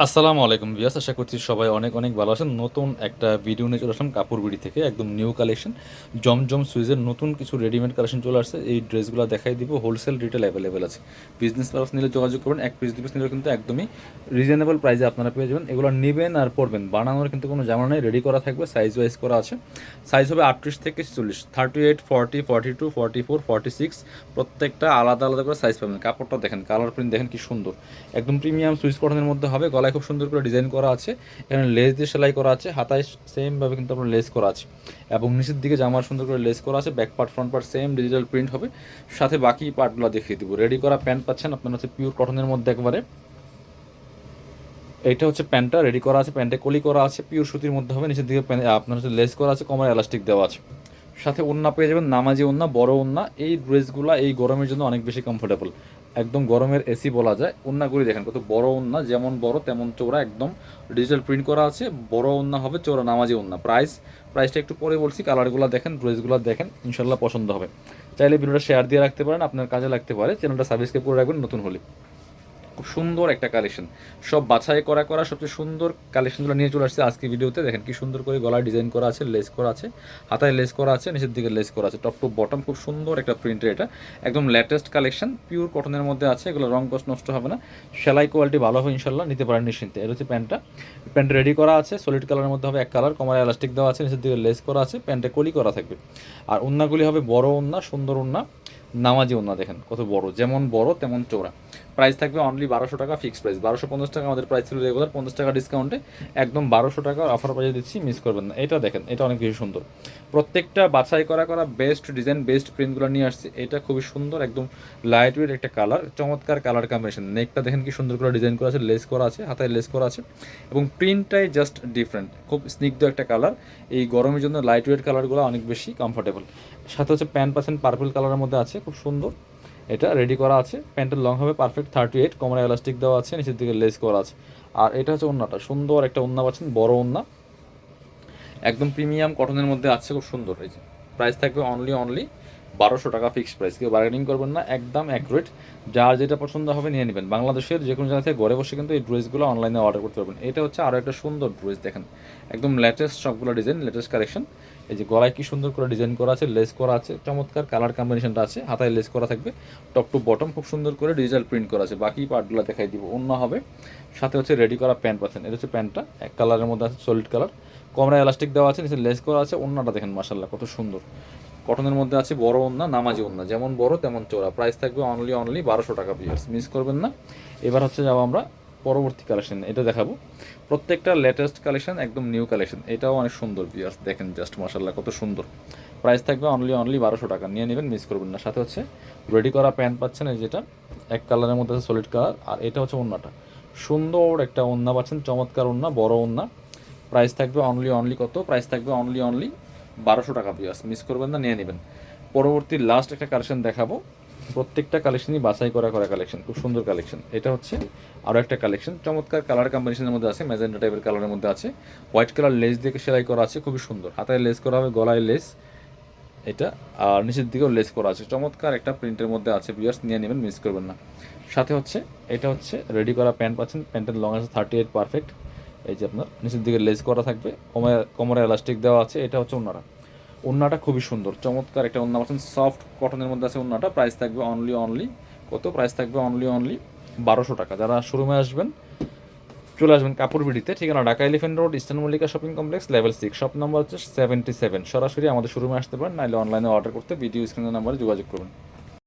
আসসালামু আলাইকুম বিয়াস আশা করছি সবাই অনেক অনেক ভালো আছেন। নতুন একটা ভিডিও নিয়ে চলে আসলাম কাপড় বিড়ি থেকে, একদম নিউ কালেকশন জমজম সুইজের নতুন কিছু রেডিমেড কালেকশন চলে আসছে। এই ড্রেসগুলো দেখাই দিব হোলসেল রিটেল অ্যাভেলেবেল আছে। বিজনেস পারপাস নিলে যোগাযোগ করবেন, এক পিস দু পিস নিলে কিন্তু একদমই রিজনেবল প্রাইসে আপনারা পেয়ে যাবেন। এগুলো নেবেন আর পড়বেন বানানোর কিন্তু কোনো জামা নেই রেডি করা থাকবে সাইজ ওয়াইজ করা আছে। সাইজ হবে আটত্রিশ থেকে চল্লিশ thirty eight forty forty two forty four forty six প্রত্যেকটা আলাদা আলাদা করে সাইজ পাবেন। কাপড়টা দেখেন কালার প্রিন্ট দেখেন কি সুন্দর। একদম প্রিমিয়াম সুইচ কটনের মধ্যে হবে, গলায় খুব সুন্দর করে ডিজাইন করা আছে। এখানে লেস দিয়ে সেলাই করা আছে, হাতায় সেমভাবে কিন্তু আপনার লেস করা আছে। এবং নিচের দিকে জামার সুন্দর করে লেস করা আছে back part front part same digital print হবে। সাথে বাকি পার্টগুলো দেখিয়ে দিব। রেডি করা প্যান্ট পাচ্ছেন আপনার হচ্ছে পিওর কটনের মধ্যে একবারে। এইটা হচ্ছে প্যান্টটা রেডি করা আছে প্যান্টে কলি করা আছে পিওর সুতির মধ্যে হবে। নিচের দিকে আপনার হচ্ছে লেস করা আছে, কমার এলাস্টিক দেওয়া আছে। সাথে ওন্না পেয়ে যাবেন, নামাজি ওন্না বড় ওন্না এই ড্রেসগুলো এই গরমের জন্য অনেক বেশি কমফোর্টেবল একদম গরমের এসি বলা যায়। ওন্নাগুলি দেখেন, কত বড় ওন্না, যেমন বড় তেমন চোরা একদম ডিজিটাল প্রিন্ট করা আছে। বড় ওন্না হবে চৌড়া নামাজি ওন্না। প্রাইস প্রাইসটা একটু পরে বলছি কালারগুলো দেখেন ড্রেসগুলো দেখেন ইনশাল্লাহ পছন্দ হবে। চাইলে ভিডিওটা শেয়ার দিয়ে রাখতে পারেন, আপনার কাজে লাগতে পারে। চ্যানেলটা সাবস্ক্রাইব করে রাখবেন, নতুন হলে। খুব সুন্দর একটা কালেকশন সব বাছাই করা করা, সবচেয়ে সুন্দর কালেকশনগুলো নিয়ে চলে আসছে আজকে ভিডিওতে। দেখেন কি সুন্দর করে গলায় ডিজাইন করা আছে লেস করা আছে, হাতায় লেস করা আছে, নিচের দিকে লেস করা আছে টপ টু বটম খুব সুন্দর একটা প্রিন্টের এটা। একদম লেটেস্ট কালেকশন পিওর কটনের মধ্যে আছে, এগুলো রং কষ্ট নষ্ট হবে না। সেলাই কোয়ালিটি ভালো হবে ইনশাল্লাহ নিতে পারেন নিশ্চিন্তে। এটা হচ্ছে প্যান্টটা। প্যান্ট রেডি করা আছে সলিড কালারের মধ্যে হবে এক কালার কমার এলাস্টিক দেওয়া আছে, নিচের দিকে লেস করা আছে, প্যান্টে কলি করা থাকবে। আর উন্নাগুলি হবে বড় উন্না, সুন্দর উন্না, নামাজি উন্না দেখেন, কত বড়, যেমন বড় তেমন চৌড়া প্রাইস থাকবে অনলি বারোশো টাকা ফিক্স প্রাইস বারোশো পঞ্চাশ টাকা আমাদের প্রাইস ছিল রেগুলার পঞ্চাশ টাকা ডিসকাউন্টে একদম বারোশো টাকার অফার প্রাইসে দিচ্ছি মিস করবেন না। এটা দেখেন, এটা অনেক বেশি সুন্দর। প্রত্যেকটা বাছাই করা করা বেস্ট ডিজাইন বেস্ট প্রিন্টগুলো নিয়ে আসছে। এটা খুবই সুন্দর, একদম লাইট ওয়েট একটা কালার চমৎকার কালার কম্বিনেশন নেকটা দেখেন কি সুন্দর করে ডিজাইন করা আছে লেস করা আছে, হাতায় লেস করা আছে। এবং প্রিন্টটাই জাস্ট ডিফারেন্ট খুব স্নিগ্ধ একটা কালার এই গরমের জন্য লাইট ওয়েট কালারগুলো অনেক বেশি কমফোর্টেবল সাথে হচ্ছে প্যান্ট পার্সেন্ট পার্পল কালারের মধ্যে আছে, খুব সুন্দর। এটা রেডি করা আছে। প্যান্টের লং হবে পারফেক্ট থার্টি এইট কোমরে এলাস্টিক দেওয়া আছে, নিচের দিকে লেস করা আছে। আর এটা হচ্ছে ওন্নাটা, সুন্দর একটা ওন্না পাচ্ছেন, বড় ওন্না। একদম প্রিমিয়াম কটনের মধ্যে আছে, খুব সুন্দর, এই যে। প্রাইস থাকবে অনলি অনলি বারোশো টাকা ফিক্সড প্রাইস কেউ বার্গেনিং করবেন না, একদম অ্যাকুরেট যার যেটা পছন্দ হবে নিয়ে নেবেন। বাংলাদেশের যে কোনো জায়গা থেকে ঘরে বসে কিন্তু এই ড্রেসগুলো অনলাইনে অর্ডার করতে পারবেন। এটা হচ্ছে আরও একটা সুন্দর ড্রেস দেখেন। একদম লেটেস্ট সবগুলো ডিজাইন লেটেস্ট কালেকশন এই যে গলায় কি সুন্দর করে ডিজাইন করা আছে লেস করা আছে, চমৎকার কালার কম্বিনেশনটা আছে, হাতায় লেস করা থাকবে। টপ টু বটম খুব সুন্দর করে ডিজিটাল প্রিন্ট করা আছে। বাকি পার্টগুলো দেখাই দিব, অন্য হবে। সাথে হচ্ছে রেডি করা প্যান্ট পাচ্ছেন। এটা হচ্ছে প্যান্টটা এক কালারের মধ্যে আছে সলিড কালার কমরা এলাস্টিক দেওয়া আছে, নিচে লেস করা আছে, অন্যটা দেখেন মাসাল্লাহ কত সুন্দর। কটনের মধ্যে আছে বড় ওন্না নামাজি ওন্না যেমন বড়, তেমন চোরা প্রাইস থাকবে অনলি অনলি বারোশো টাকা পিয়ার্স মিস করবেন না। এবার হচ্ছে যাব আমরা পরবর্তী কালেকশন এটা দেখাবো। প্রত্যেকটা লেটেস্ট কালেকশন একদম নিউ কালেকশন এটাও অনেক সুন্দর পিয়ার্স দেখেন জাস্ট মাসাল্লাহ কত সুন্দর। প্রাইস থাকবে অনলি অনলি বারোশো টাকা। নিয়ে নেবেন মিস করবেন না। সাথে হচ্ছে রেডি করা প্যান্ট পাচ্ছেন, এই যেটা। এক কালারের মধ্যে আছে সলিড কালার আর এটা হচ্ছে ওন্নাটা সুন্দর একটা ওন্না পাচ্ছেন, চমৎকার ওন্না বড় ওন্না প্রাইস থাকবে অনলি অনলি কত? প্রাইস থাকবে অনলি অনলি বারোশো টাকা পিয়াস মিস করবেন না, নিয়ে নেবেন। পরবর্তী লাস্ট একটা কালেকশন দেখাবো। প্রত্যেকটা কালেকশনই বাছাই করা করা কালেকশন খুব সুন্দর কালেকশন এটা হচ্ছে আরও একটা কালেকশন চমৎকার কালার কম্বিনেশনের মধ্যে আছে ম্যাজেন্টা টাইপের কালারের মধ্যে আছে। হোয়াইট কালার লেস দিয়ে সেলাই করা আছে, খুবই সুন্দর। হাতায় লেস করা হবে, গলায় লেস এটা, আর নিচের দিকেও লেস করা আছে। চমৎকার একটা প্রিন্টের মধ্যে আছে বিয়ার্স নিয়ে নেবেন মিস করবেন না। সাথে হচ্ছে, এটা হচ্ছে রেডি করা প্যান্ট পাচ্ছেন প্যান্টের লং আছে থার্টি এইট পারফেক্ট এই যে আপনার, নিচের দিকে লেস করা থাকবে, কোমরে কোমরে এলাস্টিক দেওয়া আছে, এটা হচ্ছে ওনারা ওন্নাটা খুবই সুন্দর, চমৎকার একটা ওন্না পাচ্ছেন সফট কটনের মধ্যে আছে ওন্নাটা প্রাইস থাকবে অনলি অনলি কত? প্রাইস থাকবে অনলি অনলি বারোশো টাকা। যারা শোরুমে আসবেন, চলে আসবেন কাপড় বিড়িতে, ঠিকানা Dhaka Elephant Road Eastern Mallika shopping complex level six shop number হচ্ছে সেভেন্টি সেভেন সরাসরি আমাদের শোরুমে আসতে পারেন, নাহলে অনলাইনে অর্ডার করতে ভিডিও স্ক্রিনের নাম্বারে যোগাযোগ করবেন।